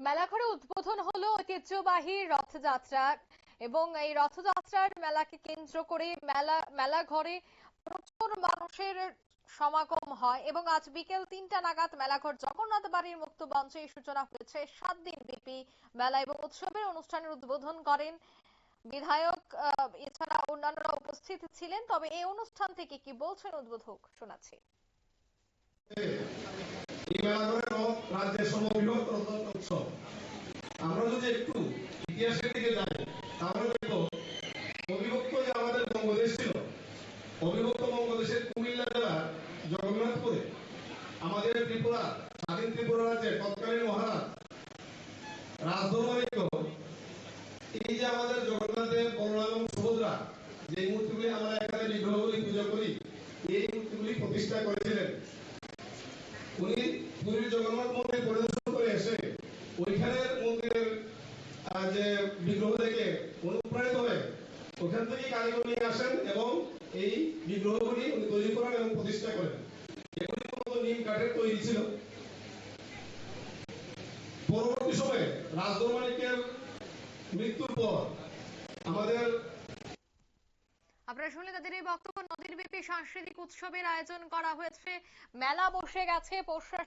মেলাঘরে উদ্বোধন হলো ঐতিহ্যবাহী রথযাত্রা এবং এই রথযাত্রার মেলাকে কেন্দ্র করে মেলা মেলা ঘরে প্রচুর মানুষের সমাগম হয় এবং আজ বিকেল তিনটা নাগাদ মেলাঘর জগন্নাথ বাড়ির মুক্ত মঞ্চে এই সূচনা হয়েছে। সাত দিন ব্যাপী মেলা এবং উৎসবের অনুষ্ঠানের উদ্বোধন করেন বিধায়ক এছাড়া অন্যান্যরা উপস্থিত ছিলেন। তবে এই অনুষ্ঠান থেকে কি বলছেন উদ্বোধক? শোনাচ্ছি। এই মেলাঘরের রথ রাজ্যের রথযাত্রা উৎসব। আমরা যদি একটু ইতিহাসের দিকে যাই, তাহলে দেখো, অবিভক্ত যে আমাদের বঙ্গদেশ ছিল, অবিভক্ত বঙ্গদেশের কুমিল্লা জেলার জগন্নাথপুরে, আমাদের ত্রিপুরা, স্বাধীন ত্রিপুরা রাজ্যের তৎকালীন মহারাজ রাজধর্মানিক এই যে আমাদের জগন্নাথের বলরাম এবং সুভদ্রা, যে মূর্তিগুলি আমরা এখানে বিগ্রহগুলি পুজো করি, এই মূর্তিগুলি প্রতিষ্ঠা করেছিলেন। উনি পুরীর জগন্নাথ মন্দির যে বিগ্রহ দেখে অনুপ্রাণিত হয়ে ওখান থেকেই কারিগর নিয়ে আসেন এবং এই বিগ্রহগুলি উনি তৈরি করেন এবং প্রতিষ্ঠা করেন। এগুলি মূলত নিম কাঠের তৈরি ছিল। পরবর্তী সময়ে রাজদরমানিকের মৃত্যুর পর আমাদের তাদের এই বক্তব্য নদীর সাংস্কৃতিক উৎসবের আয়োজন করা হয়েছে। মেলা বসে গেছে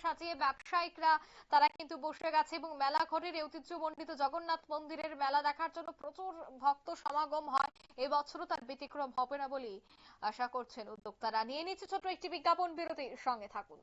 সাজিয়ে, ব্যবসায়িকরা, তারা কিন্তু বসে গেছে এবং মেলা ঘরের ঐতিহ্যমণ্ডিত জগন্নাথ মন্দিরের মেলা দেখার জন্য প্রচুর ভক্ত সমাগম হয়। এবছরও তার ব্যতিক্রম হবে না বলেই আশা করছেন উদ্যোক্তারা। নিয়ে নিচ্ছে ছোট একটি বিজ্ঞাপন, বিরতির সঙ্গে থাকুন।